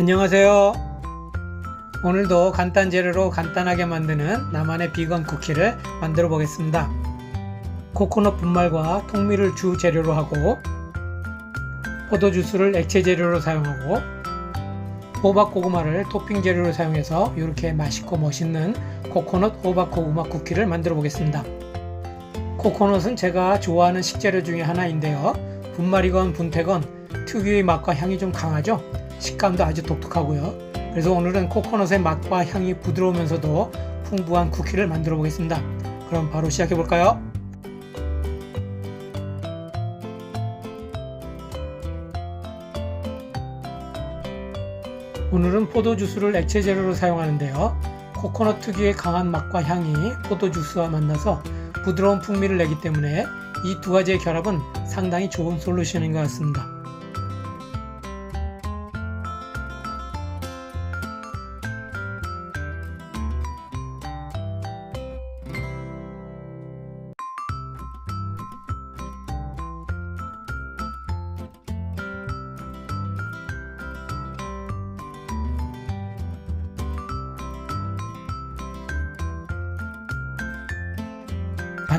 안녕하세요. 오늘도 간단 재료로 간단하게 만드는 나만의 비건 쿠키를 만들어 보겠습니다. 코코넛 분말과 통밀을 주 재료로 하고 포도 주스를 액체 재료로 사용하고 호박 고구마를 토핑 재료로 사용해서 이렇게 맛있고 멋있는 코코넛 호박 고구마 쿠키를 만들어 보겠습니다. 코코넛은 제가 좋아하는 식재료 중에 하나인데요. 분말이건 분태건 특유의 맛과 향이 좀 강하죠. 식감도 아주 독특하고요. 그래서 오늘은 코코넛의 맛과 향이 부드러우면서도 풍부한 쿠키를 만들어 보겠습니다. 그럼 바로 시작해 볼까요? 오늘은 포도 주스를 액체 재료로 사용하는데요. 코코넛 특유의 강한 맛과 향이 포도 주스와 만나서 부드러운 풍미를 내기 때문에 이 두 가지의 결합은 상당히 좋은 솔루션인 것 같습니다.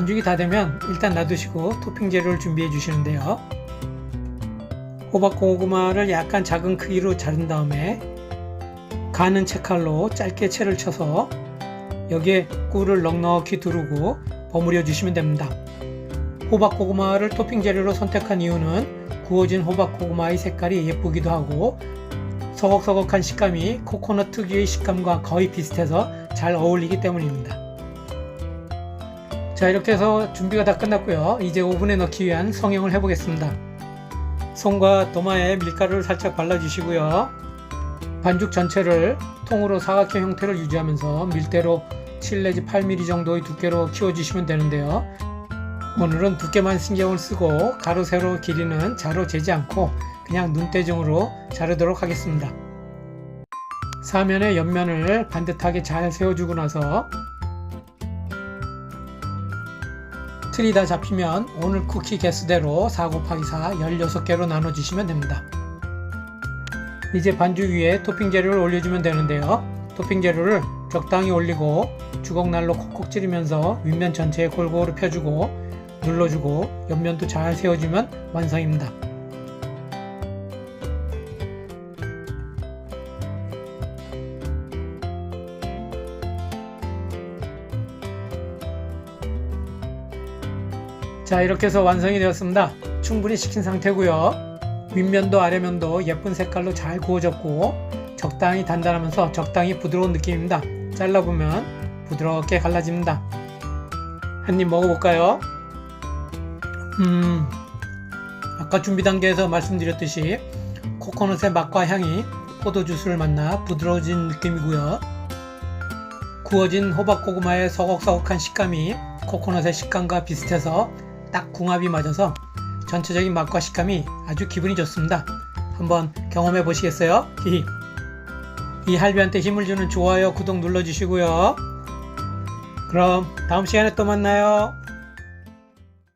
반죽이 다 되면 일단 놔두시고 토핑 재료를 준비해 주시는데요. 호박 고구마를 약간 작은 크기로 자른 다음에 가는 채칼로 짧게 채를 쳐서 여기에 꿀을 넉넉히 두르고 버무려 주시면 됩니다. 호박 고구마를 토핑 재료로 선택한 이유는 구워진 호박 고구마의 색깔이 예쁘기도 하고 서걱서걱한 식감이 코코넛 특유의 식감과 거의 비슷해서 잘 어울리기 때문입니다. 자 이렇게 해서 준비가 다 끝났고요. 이제 오븐에 넣기 위한 성형을 해 보겠습니다. 손과 도마에 밀가루를 살짝 발라 주시고요. 반죽 전체를 통으로 사각형 형태를 유지하면서 밀대로 7 내지 8mm 정도의 두께로 키워 주시면 되는데요. 오늘은 두께만 신경을 쓰고 가로 세로 길이는 자로 재지 않고 그냥 눈대중으로 자르도록 하겠습니다. 사면의 옆면을 반듯하게 잘 세워주고 나서 틀이 다 잡히면 오늘 쿠키 개수대로 4 곱하기 4 16개로 나눠주시면 됩니다. 이제 반죽 위에 토핑 재료를 올려주면 되는데요. 토핑 재료를 적당히 올리고 주걱날로 콕콕 찌르면서 윗면 전체에 골고루 펴주고 눌러주고 옆면도 잘 세워주면 완성입니다. 자 이렇게 해서 완성이 되었습니다. 충분히 식힌 상태고요. 윗면도 아래면도 예쁜 색깔로 잘 구워졌고 적당히 단단하면서 적당히 부드러운 느낌입니다. 잘라보면 부드럽게 갈라집니다. 한 입 먹어볼까요? 음 아까 준비 단계에서 말씀드렸듯이 코코넛의 맛과 향이 포도 주스를 만나 부드러워진 느낌이고요. 구워진 호박 고구마의 서걱서걱한 식감이 코코넛의 식감과 비슷해서 딱 궁합이 맞아서 전체적인 맛과 식감이 아주 기분이 좋습니다. 한번 경험해 보시겠어요? 이 할비한테 힘을 주는 좋아요, 구독 눌러주시고요. 그럼 다음 시간에 또 만나요.